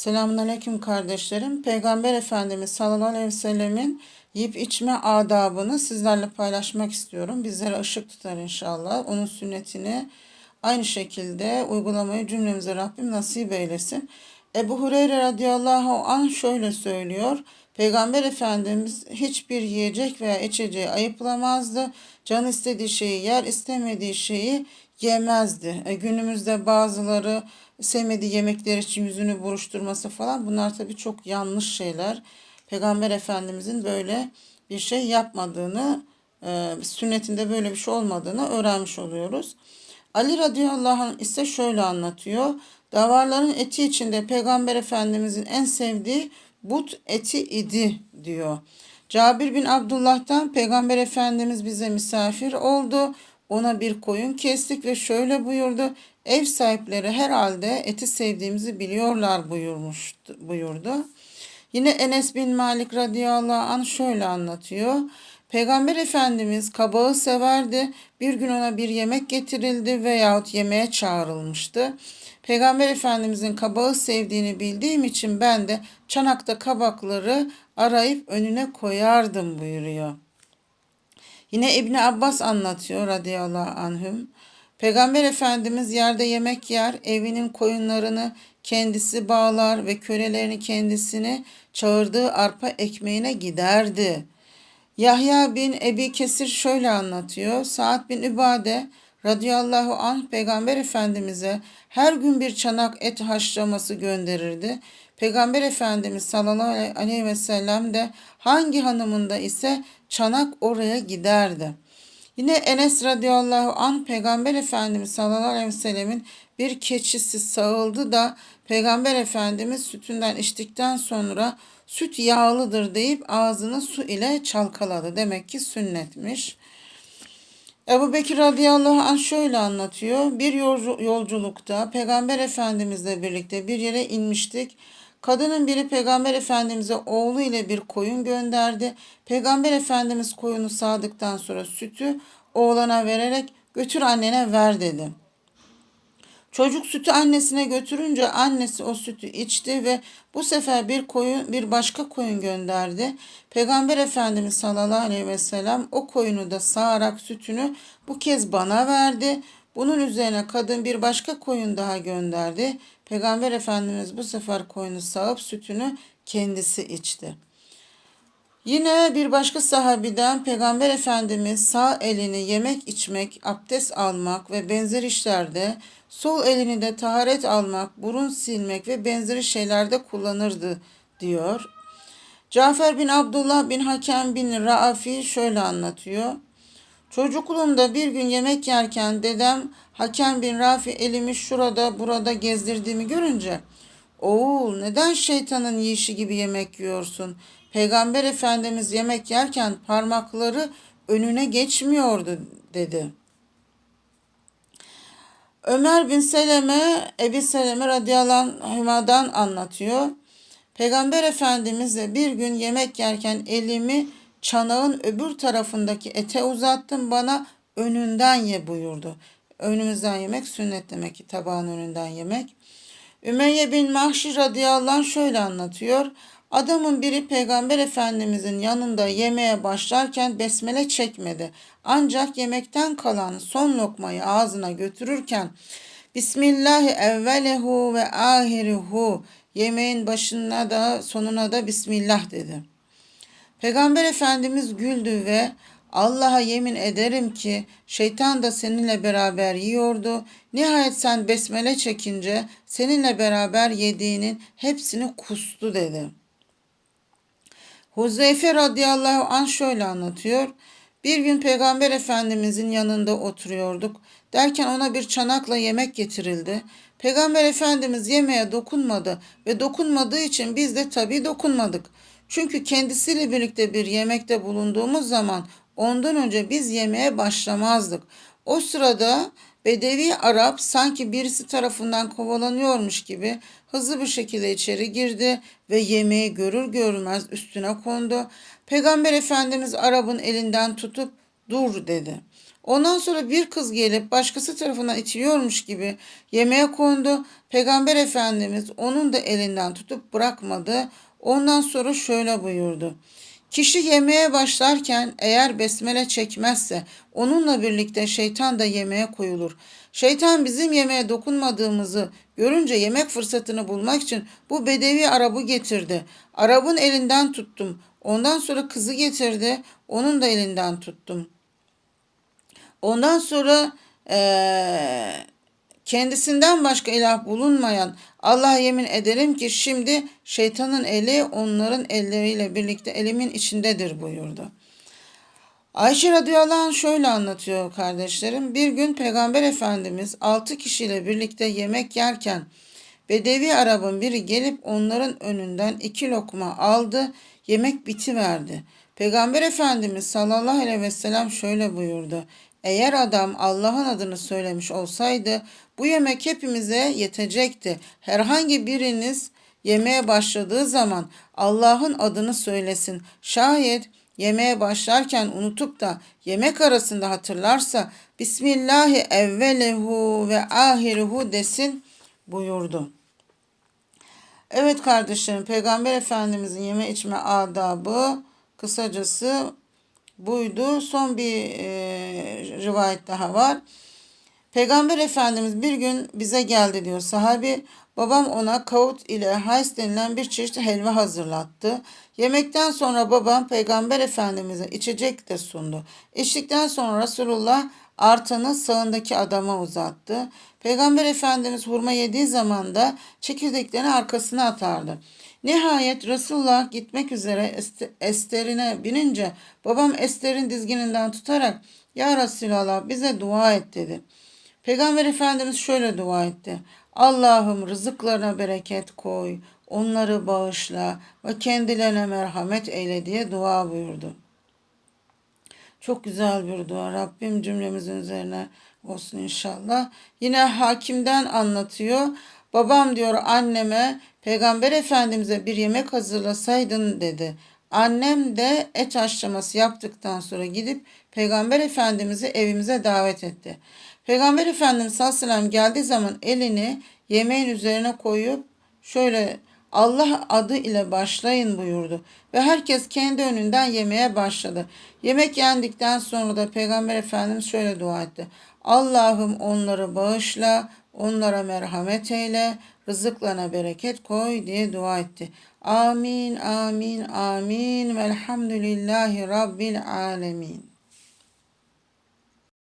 Selamünaleyküm kardeşlerim. Peygamber Efendimiz sallallahu aleyhi ve sellemin yiyip içme adabını sizlerle paylaşmak istiyorum. Bizlere ışık tutar inşallah. Onun sünnetini aynı şekilde uygulamayı cümlemize Rabbim nasip eylesin. Ebu Hureyre radıyallahu anh şöyle söylüyor. Peygamber Efendimiz hiçbir yiyecek veya içeceği ayıplamazdı. Can istediği şeyi yer, istemediği şeyi yemezdi. E, günümüzde bazıları sevmediği yemekler için yüzünü buruşturması falan bunlar tabii çok yanlış şeyler. Peygamber Efendimizin böyle bir şey yapmadığını, e, sünnetinde böyle bir şey olmadığını öğrenmiş oluyoruz. Ali radıyallahu anh ise şöyle anlatıyor. Davarların eti içinde Peygamber Efendimizin en sevdiği but eti idi diyor. Cabir bin Abdullah'tan Peygamber Efendimiz bize misafir oldu. Ona bir koyun kestik ve şöyle buyurdu. Ev sahipleri herhalde eti sevdiğimizi biliyorlar buyurmuş, buyurdu. Yine Enes bin Malik radıyallahu anh şöyle anlatıyor. Peygamber Efendimiz kabağı severdi. Bir gün ona bir yemek getirildi veyahut yemeğe çağrılmıştı. Peygamber Efendimizin kabağı sevdiğini bildiğim için ben de çanakta kabakları arayıp önüne koyardım buyuruyor. Yine İbni Abbas anlatıyor radıyallahu anhüm. Peygamber Efendimiz yerde yemek yer, evinin koyunlarını kendisi bağlar ve kölelerini kendisini çağırdığı arpa ekmeğine giderdi. Yahya bin Ebi Kesir şöyle anlatıyor. Saat bin Übade radıyallahu anh Peygamber Efendimiz'e her gün bir çanak et haşlaması gönderirdi. Peygamber Efendimiz sallallahu aleyhi ve sellem de hangi hanımında ise çanak oraya giderdi. Yine Enes radıyallahu an Peygamber Efendimiz sallallahu aleyhi ve sellemin bir keçisi sağıldı da Peygamber Efendimiz sütünden içtikten sonra süt yağlıdır deyip ağzını su ile çalkaladı. Demek ki sünnetmiş. Ebu Bekir radıyallahu anh şöyle anlatıyor. Bir yolculukta Peygamber Efendimizle birlikte bir yere inmiştik. Kadının biri Peygamber Efendimiz'e oğlu ile bir koyun gönderdi. Peygamber Efendimiz koyunu sağdıktan sonra sütü oğlana vererek götür annene ver dedi. Çocuk sütü annesine götürünce annesi o sütü içti ve bu sefer bir koyun bir başka koyun gönderdi. Peygamber Efendimiz sallallahu aleyhi ve sellem o koyunu da sağarak sütünü bu kez bana verdi. Bunun üzerine kadın bir başka koyun daha gönderdi. Peygamber Efendimiz bu sefer koyunu sağıp sütünü kendisi içti. Yine bir başka sahabiden Peygamber Efendimiz sağ elini yemek içmek, abdest almak ve benzer işlerde, sol elini de taharet almak, burun silmek ve benzeri şeylerde kullanırdı diyor. Cafer bin Abdullah bin Hakem bin Raafi şöyle anlatıyor. Çocukluğumda bir gün yemek yerken dedem Hakem bin Rafi elimi şurada burada gezdirdiğimi görünce Oğul neden şeytanın yiyişi gibi yemek yiyorsun? Peygamber Efendimiz yemek yerken parmakları önüne geçmiyordu dedi. Ömer bin Seleme, Ebi Seleme radıyallahu anlatıyor. Peygamber Efendimizle bir gün yemek yerken elimi çanağın öbür tarafındaki ete uzattım bana önünden ye buyurdu. Önümüzden yemek sünnet demek ki tabağın önünden yemek. Ümeyye bin Mahşi radıyallahu anh şöyle anlatıyor. Adamın biri Peygamber Efendimizin yanında yemeye başlarken besmele çekmedi. Ancak yemekten kalan son lokmayı ağzına götürürken Bismillahi evvelehu ve ahiruhu yemeğin başına da sonuna da Bismillah dedi. Peygamber Efendimiz güldü ve Allah'a yemin ederim ki şeytan da seninle beraber yiyordu. Nihayet sen besmele çekince seninle beraber yediğinin hepsini kustu dedi. Huzeyfe radıyallahu anh şöyle anlatıyor. Bir gün Peygamber Efendimizin yanında oturuyorduk. Derken ona bir çanakla yemek getirildi. Peygamber Efendimiz yemeğe dokunmadı ve dokunmadığı için biz de tabii dokunmadık. Çünkü kendisiyle birlikte bir yemekte bulunduğumuz zaman ondan önce biz yemeğe başlamazdık. O sırada Bedevi Arap sanki birisi tarafından kovalanıyormuş gibi hızlı bir şekilde içeri girdi ve yemeği görür görmez üstüne kondu. Peygamber Efendimiz Arap'ın elinden tutup dur dedi. Ondan sonra bir kız gelip başkası tarafından itiliyormuş gibi yemeğe kondu. Peygamber Efendimiz onun da elinden tutup bırakmadı. Ondan sonra şöyle buyurdu. Kişi yemeğe başlarken eğer besmele çekmezse onunla birlikte şeytan da yemeğe koyulur. Şeytan bizim yemeğe dokunmadığımızı görünce yemek fırsatını bulmak için bu bedevi Arap'ı getirdi. Arap'ın elinden tuttum. Ondan sonra kızı getirdi. Onun da elinden tuttum. Ondan sonra eee, kendisinden başka ilah bulunmayan Allah'a yemin ederim ki şimdi şeytanın eli onların elleriyle birlikte elimin içindedir buyurdu. Ayşe radıyallahu anh şöyle anlatıyor kardeşlerim. Bir gün Peygamber Efendimiz altı kişiyle birlikte yemek yerken Bedevi Arap'ın biri gelip onların önünden iki lokma aldı, yemek bitiverdi. Peygamber Efendimiz sallallahu aleyhi ve sellem şöyle buyurdu. Eğer adam Allah'ın adını söylemiş olsaydı bu yemek hepimize yetecekti. Herhangi biriniz yemeğe başladığı zaman Allah'ın adını söylesin. Şayet yemeğe başlarken unutup da yemek arasında hatırlarsa Bismillahi evvelehu ve ahiruhu desin buyurdu. Evet kardeşlerim Peygamber Efendimizin yeme içme adabı kısacası buydu. Son bir e, rivayet daha var. Peygamber Efendimiz bir gün bize geldi diyor sahabi. Babam ona kavut ile hays denilen bir çeşit helva hazırlattı. Yemekten sonra babam Peygamber Efendimiz'e içecek de sundu. İçtikten sonra Resulullah artanı sağındaki adama uzattı. Peygamber Efendimiz hurma yediği zaman da çekirdeklerini arkasına atardı. Nihayet Resulullah gitmek üzere Ester'ine binince babam Ester'in dizgininden tutarak Ya Resulallah bize dua et dedi. Peygamber Efendimiz şöyle dua etti. Allah'ım rızıklarına bereket koy, onları bağışla ve kendilerine merhamet eyle diye dua buyurdu. Çok güzel bir dua. Rabbim cümlemizin üzerine olsun inşallah. Yine hakimden anlatıyor. Babam diyor anneme Peygamber Efendimiz'e bir yemek hazırlasaydın dedi. Annem de et haşlaması yaptıktan sonra gidip Peygamber Efendimiz'i evimize davet etti. Peygamber Efendimiz sallallahu aleyhi ve sellem geldiği zaman elini yemeğin üzerine koyup şöyle Allah adı ile başlayın buyurdu. Ve herkes kendi önünden yemeye başladı. Yemek yendikten sonra da Peygamber Efendimiz şöyle dua etti. Allah'ım onları bağışla, onlara merhamet eyle, rızıklarına bereket koy diye dua etti. Amin, amin, amin. Velhamdülillahi Rabbil alemin.